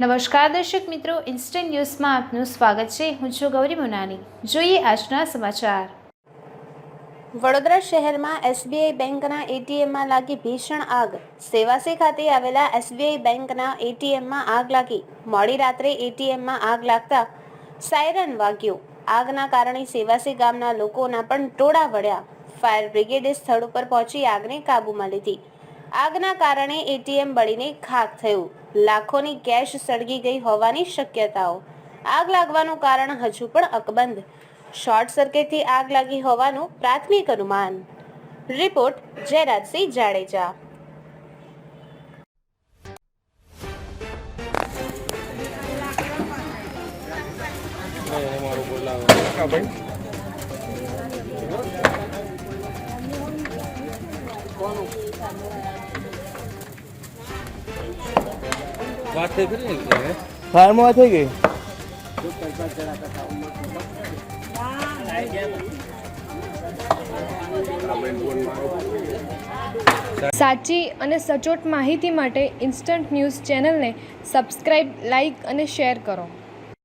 નમસ્કાર દર્શક મિત્રો ઇન્સ્ટન્ટ ન્યૂઝમાં આપનું સ્વાગત છે. હું છું ગૌરી મુનાની. જોઈએ આજના સમાચાર. વડોદરા શહેરમાં એસબીઆઈ બેંકના એટીએમમાં લાગી ભીષણ આગ. સેવાસી ખાતે આવેલા એસબીઆઈ બેંકના એટીએમમાં આગ લાગી. મોડી રાત્રે એટીએમમાં આગ લાગતા સાયરન વાગ્યો. આગના કારણે સેવાસી ગામના લોકોના પણ ટોળા વળ્યા. ફાયર બ્રિગેડે સ્થળ ઉપર પહોંચી આગને કાબૂમાં લીધી. આગના કારણે એટીએમ બળીને ખાખ થયું. લાખોની કેશ સળગી ગઈ હોવાની શક્યતાઓ. આગ લાગવાનું કારણ હજુ પણ અકબંધ. શોર્ટ સર્કિટથી આગ લાગી હોવાનું પ્રાથમિક અનુમાન. રિપોર્ટ જયરાજસિંહ જાડેજા. વાત થઈ કરી ને ફાર્મમાં થઈ ગઈ? સાચી અને સચોટ માહિતી માટે ઇન્સ્ટન્ટ ન્યૂઝ ચેનલને સબસ્ક્રાઇબ લાઇક અને શેર કરો.